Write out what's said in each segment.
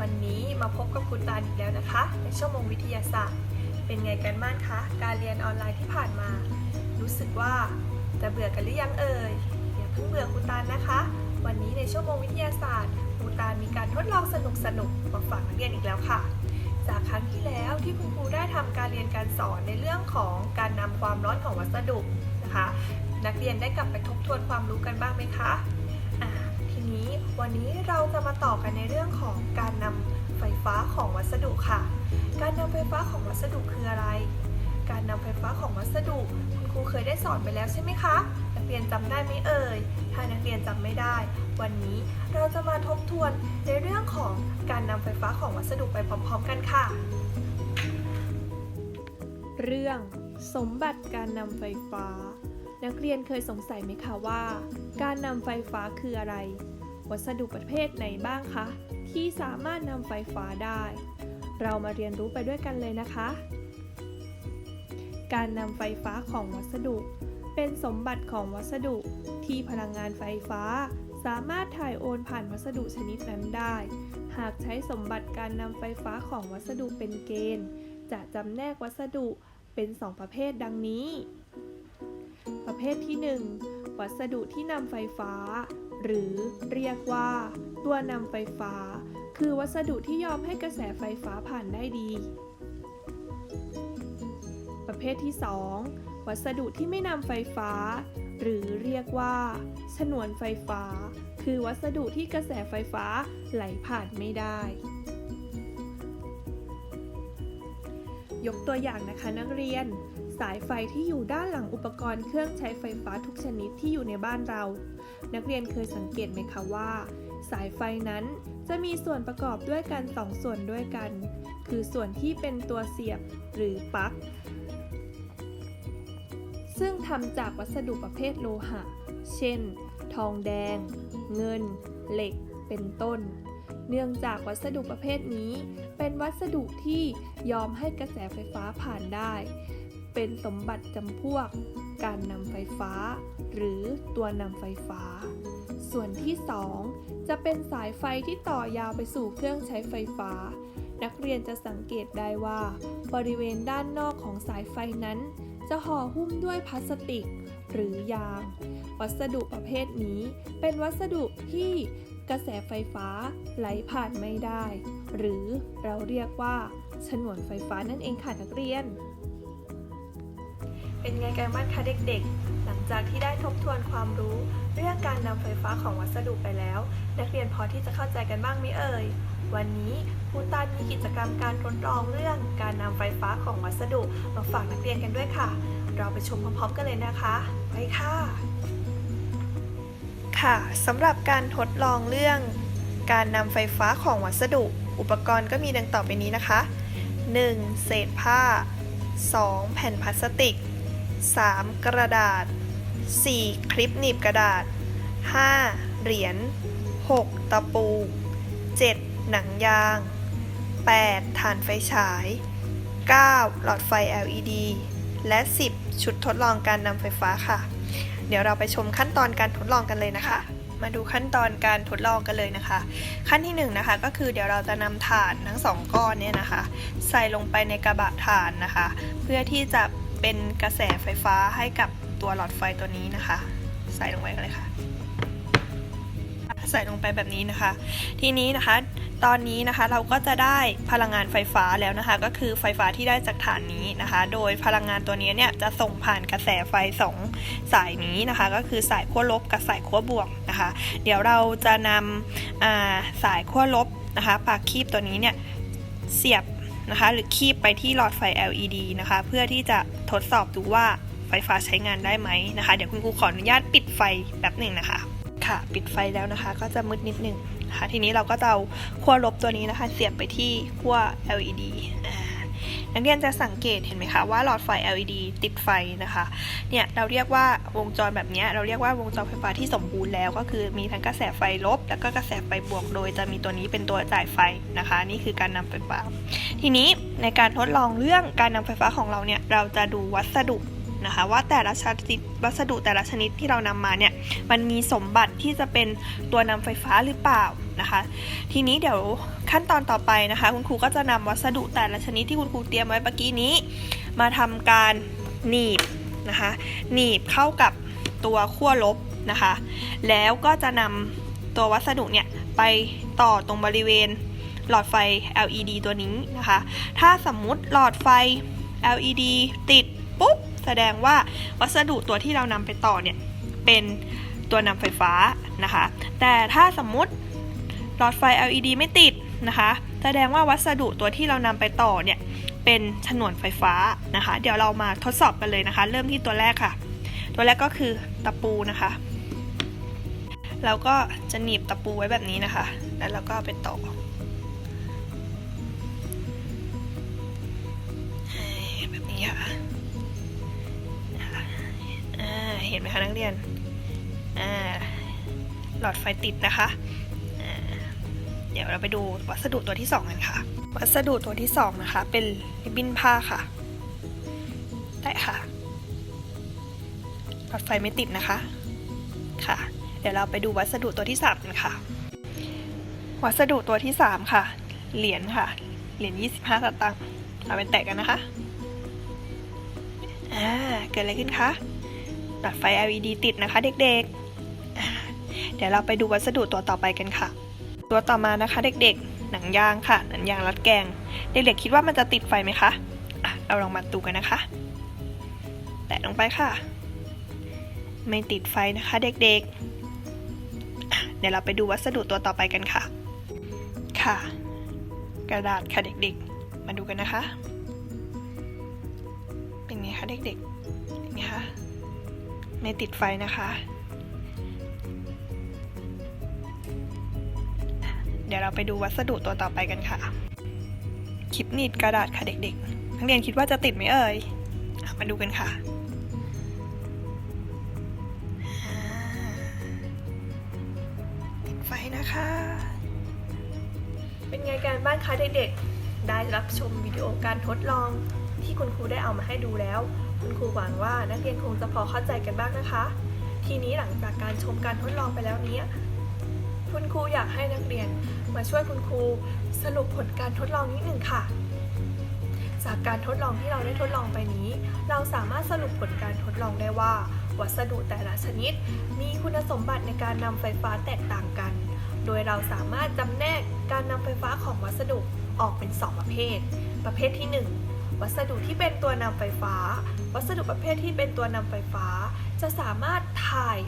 วันนี้มาพบกับคุณตาอีกแล้วนะคะ ในชั่วโมงวิทยาศาสตร์ เป็นไงกันบ้างคะ การเรียนออนไลน์ที่ผ่านมา รู้สึกว่าจะเบื่อกันหรือยังเอ่ย อย่าเพิ่งเบื่อคุณตานะคะ วันนี้ในชั่วโมงวิทยาศาสตร์ครูตามีการทดลองสนุกๆมาฝากนักเรียนอีกแล้วค่ะ จากครั้งที่แล้วที่คุณครูได้ทำการเรียนการสอนในเรื่องของการนำความร้อนของวัสดุนะคะ นักเรียนได้กลับไปทบทวนความรู้กันบ้างไหมคะ นี้ วันนี้เราจะมาต่อกันในเรื่องของการนำไฟฟ้าของวัสดุค่ะ การนำไฟฟ้าของวัสดุคืออะไร การนำไฟฟ้าของวัสดุคุณครูเคยได้สอนไปแล้วใช่ไหมคะนักเรียนจำได้ไหมเอ่ย ถ้านักเรียนจำไม่ได้ วันนี้เราจะมาทบทวนในเรื่องของการนำไฟฟ้าของวัสดุไปพร้อมๆกันค่ะ เรื่อง สมบัติการนำไฟฟ้า นักเรียนเคยสงสัยไหมคะว่า การนำไฟฟ้าคืออะไร วัสดุประเภทไหนบ้างคะ ที่สามารถนำไฟฟ้าได้ เรามาเรียนรู้ไปด้วยกันเลยนะคะ การนำไฟฟ้าของวัสดุ เป็นสมบัติของวัสดุที่พลังงานไฟฟ้าสามารถถ่ายโอนผ่านวัสดุชนิดนั้นได้ หากใช้สมบัติการนำไฟฟ้าของวัสดุเป็นเกณฑ์ จะจำแนกวัสดุเป็น2ประเภทดังนี้ ประเภทที่ 1 วัสดุที่นำไฟฟ้า หรือเรียกว่า ตัวนำไฟฟ้า คือวัสดุที่ยอมให้กระแสไฟฟ้าผ่านได้ดี ประเภทที่ 2 วัสดุที่ไม่นำไฟฟ้า หรือเรียกว่า ฉนวนไฟฟ้า คือวัสดุที่กระแสไฟฟ้าไหลผ่านไม่ได้ ยกตัวอย่างนะคะนักเรียน สายไฟที่อยู่ด้านหลังอุปกรณ์เครื่องใช้ไฟฟ้าทุกชนิดที่อยู่ในบ้านเรา นักเรียนเคยสังเกตไหมคะว่า สายไฟนั้นจะมีส่วนประกอบด้วยกันสองส่วนด้วยกัน คือส่วนที่เป็นตัวเสียบหรือปลั๊กซึ่งทำจากวัสดุประเภทโลหะ เช่น ทองแดง เงิน เหล็ก เป็นต้น เนื่องจากวัสดุประเภทนี้ เป็นวัสดุที่ยอมให้กระแสไฟฟ้าผ่านได้ เป็นสมบัติจำพวก การนำไฟฟ้า หรือตัวนำไฟฟ้า ส่วนที่ 2 จะเป็นสายไฟที่ต่อยาวไปสู่เครื่องใช้ไฟฟ้า นักเรียนจะสังเกตได้ว่า บริเวณด้านนอกของสายไฟนั้น จะห่อหุ้มด้วยพลาสติกหรือยาง วัสดุประเภทนี้เป็นวัสดุที่ กระแสไฟฟ้าไหลผ่านไม่ได้ หรือเราเรียกว่าฉนวนไฟฟ้านั่นเองค่ะนักเรียน เป็นไงกันบ้างคะเด็กๆ หลังจากที่ได้ทบทวนความรู้ เรื่องการนำไฟฟ้าของวัสดุไปแล้ว นักเรียนพอที่จะเข้าใจกันบ้างไหมเอ่ย วันนี้ครูตันมีกิจกรรมการทดลองเรื่องการนำไฟฟ้าของวัสดุมาฝากนักเรียนกันด้วยค่ะ เราไปชมพร้อมๆกันเลยนะคะ ไปค่ะ ค่ะสำหรับการทดลองเรื่อง การนำไฟฟ้าของวัสดุ อุปกรณ์ก็มีดังต่อไปนี้นะคะ 1. เศษผ้า 2. แผ่นพลาสติก 3. กระดาษ 4. คลิปหนีบกระดาษ 5. เหรียญ 6. ตะปู 7. หนังยาง 8. ฐานไฟฉาย 9. หลอดไฟ LED และ 10 ชุดทดลองการนำไฟฟ้าค่ะ เดี๋ยวเราไปชมขั้นตอนการทดลองกันเลยนะคะ มาดูขั้นตอนการทดลองกันเลยนะคะ ขั้นที่1นงนะคะก็คือเดี๋ยวเราจะนำถ่านทั้งสองก้อนเนี่ยนะคะ ใส่ลงไปในกระบะถ่านนะคะ เพื่อที่จะเป็นกระแสไฟฟ้าให้กับตัวหลอดไฟตัวนี้นะคะ ใส่ลงไปกันเลยค่ะ ใส่ลงไปแบบนี้นะคะ ทีนี้นะคะตอนนี้นะคะเราก็จะได้พลังงานไฟฟ้าแล้วนะคะ ก็คือไฟฟ้าที่ได้จากฐานนี้นะคะ โดยพลังงานตัวนี้เนี่ยจะส่งผ่านกระแสไฟสองสายนี้นะคะ ก็คือสายขั้วลบกับสายขั้วบวกนะคะ เดี๋ยวเราจะนำสายขั้วลบนะคะปากคีบตัวนี้เนี่ยเสียบนะคะ หรือคีบไปที่หลอดไฟ LED นะคะ เพื่อที่จะทดสอบดูว่าไฟฟ้าใช้งานได้ไหมนะคะ เดี๋ยวคุณครูขออนุญาตปิดไฟแป๊บหนึ่งนะคะ ค่ะ ปิดไฟแล้วนะคะ ก็จะมืดนิดหนึงนะคะทีนี้เราก็จะเอาขั้วลบตัวนี้นะคะ เสียบไปที่ขั้ว LED นักเรียนจะสังเกตเห็นไหมคะว่าหลอดไฟ LED ติดไฟนะคะ เนี่ยเราเรียกว่าวงจรแบบนี้เราเรียกว่าวงจรไฟฟ้าที่สมบูรณ์แล้วก็คือมีทั้งกระแสไฟลบ แล้วก็กระแสไฟบวกโดยจะมีตัวนี้เป็นตัวจ่ายไฟนะคะ นี่คือการนำไฟฟ้า ทีนี้ในการทดลองเรื่องการนำไฟฟ้าของเราเนี่ยเราจะดูวัสดุ นะคะว่าแต่ละชนิดวัสดุแต่ละชนิดที่เรานำมาเนี่ยมันมีสมบัติที่จะเป็นตัวนำไฟฟ้าหรือเปล่านะคะ ทีนี้เดี๋ยวขั้นตอนต่อไปนะคะ คุณครูก็จะนำวัสดุแต่ละชนิดที่คุณครูเตรียมไว้เมื่อกี้นี้ มาทำการหนีบนะคะหนีบเข้ากับตัวขั้วลบนะคะ แล้วก็จะนำตัววัสดุเนี่ยไปต่อตรงบริเวณหลอดไฟ LED ตัวนี้นะคะ ถ้าสมมุติหลอดไฟ LED ติดปุ๊บ สดงว่าวัสดุตัวที่เรานำไปต่อเนี่ยเป็นตัวนำไฟฟ้านะคะ แต่ถ้าสมมุติหลอดไฟ LED ไม่ติดนะคะ แสดงว่าวัสดุตัวที่เรานำไปต่อเนี่ยเป็นฉนวนไฟฟ้านะคะ เดี๋ยวเรามาทดสอบกันเลยนะคะ เริ่มที่ตัวแรกค่ะ ตัวแรกก็คือตะปูนะคะเราก็จะหนีบตะปูไว้แบบนี้นะคะ แล้วเราก็ไปต่อ แบบนี้ค่ะ เห็นไหมคะนักเรียนหลอดไฟติดนะคะ เดี๋ยวเราไปดูวัสดุตัวที่สองกันค่ะ วัสดุตัวที่สองนะคะ เป็นริบบิ้นผ้าค่ะ ได้ค่ะ หลอดไฟไม่ติดนะคะ ค่ะ เดี๋ยวเราไปดูวัสดุตัวที่สามกันค่ะ วัสดุตัวที่สามค่ะ เหรียญค่ะ เหรียญ25สตางค์เอาไปแตะกันนะคะ อ่า เกิดอะไรขึ้นคะ หลอดไฟ LED ติดนะคะเด็กๆ เดี๋ยวเราไปดูวัสดุตัวต่อไปกันค่ะ ตัวต่อมานะคะเด็กๆ หนังยางค่ะ หนังยางรัดแกง เด็กๆคิดว่ามันจะติดไฟไหมคะเราลองมาดูกันนะคะ แตะลงไปค่ะ ไม่ติดไฟนะคะเด็กๆ เดี๋ยวเราไปดูวัสดุตัวต่อไปกันค่ะ ค่ะ กระดาษค่ะเด็กๆ มาดูกันนะคะ เป็นไงคะเด็กๆเป็นไงคะ ไม่ติดไฟนะคะ เดี๋ยวเราไปดูวัสดุตัวต่อไปกันค่ะ คลิปหนีบกระดาษค่ะเด็กๆ นักเรียนคิดว่าจะติดไหมเอ่ย มาดูกันค่ะติดไฟนะคะ เป็นไงการบ้านคะเด็กๆ ได้รับชมวิดีโอการทดลอง ที่คุณครูได้เอามาให้ดูแล้ว คุณครูหวังว่านักเรียนคงจะพอเข้าใจกันบ้างนะคะ ทีนี้หลังจากการชมการทดลองไปแล้วเนี้ยคุณครูอยากให้นักเรียนมาช่วยคุณครูสรุปผลการทดลองนิดหนึ่งค่ะ จากการทดลองที่เราได้ทดลองไปนี้ เราสามารถสรุปผลการทดลองได้ว่า วัสดุแต่ละชนิด มีคุณสมบัติในการนำไฟฟ้าแตกต่างกัน โดยเราสามารถจำแนกการนำไฟฟ้าของวัสดุ ออกเป็น 2 ประเภท ประเภทที่ 1 วัสดุที่เป็นตัวนำไฟฟ้า วัสดุประเภทที่เป็นตัวนำไฟฟ้า จะสามารถถ่าย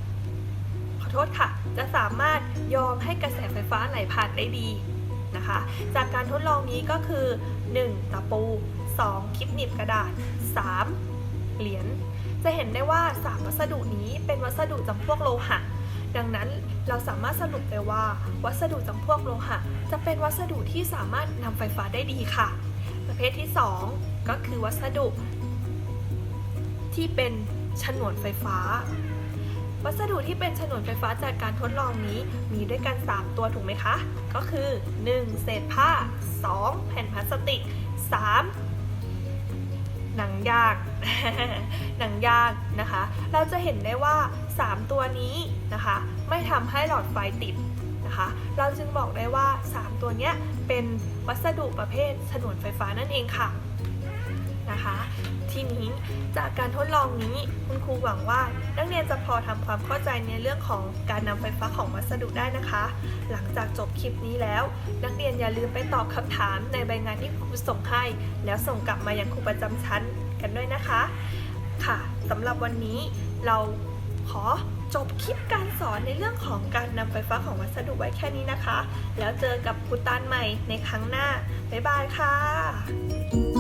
ขอโทษค่ะ จะสามารถยอมให้กระแสไฟฟ้าไหลผ่านได้ดีนะคะ จากการทดลองนี้ก็คือ 1. ตะปู 2. คลิปหนีบกระดาษ 3. เหรียญจะเห็นได้ว่า 3 วัสดุนี้เป็นวัสดุจำพวกโลหะ ดังนั้นเราสามารถสรุปได้ว่า วัสดุจำพวกโลหะ จะเป็นวัสดุที่สามารถนำไฟฟ้าได้ดีค่ะ ประเภทที่ 2 ก็คือวัสดุ ที่เป็นฉนวนไฟฟ้า วัสดุที่เป็นฉนวนไฟฟ้าจากการทดลองนี้มีด้วยกัน 3 ตัวถูกไหมคะ ก็คือ 1. เศษผ้า 2. แผ่นพลาสติก 3. หนังยาก หนังยากนะคะ เราจะเห็นได้ว่า 3 ตัวนี้นะคะ ไม่ทำให้หลอดไฟติดนะคะ เราจึงบอกได้ว่า 3 ตัวนี้เป็นวัสดุประเภทฉนวนไฟฟ้านั่นเองค่ะนะคะ ทีนี้ จากการทดลองนี้ คุณครูหวังว่านักเรียนจะพอทำความเข้าใจในเรื่องของการนำไฟฟ้าของวัสดุได้นะคะ หลังจากจบคลิปนี้แล้ว นักเรียนอย่าลืมไปตอบคำถามในใบงานที่ครูส่งให้ แล้วส่งกลับมายังครูประจำชั้นกันด้วยนะคะ ค่ะสำหรับวันนี้เราขอจบคลิปการสอนในเรื่องของการนำไฟฟ้าของวัสดุไว้แค่นี้นะคะ แล้วเจอกับครูตานใหม่ในครั้งหน้า บ๊ายบายค่ะ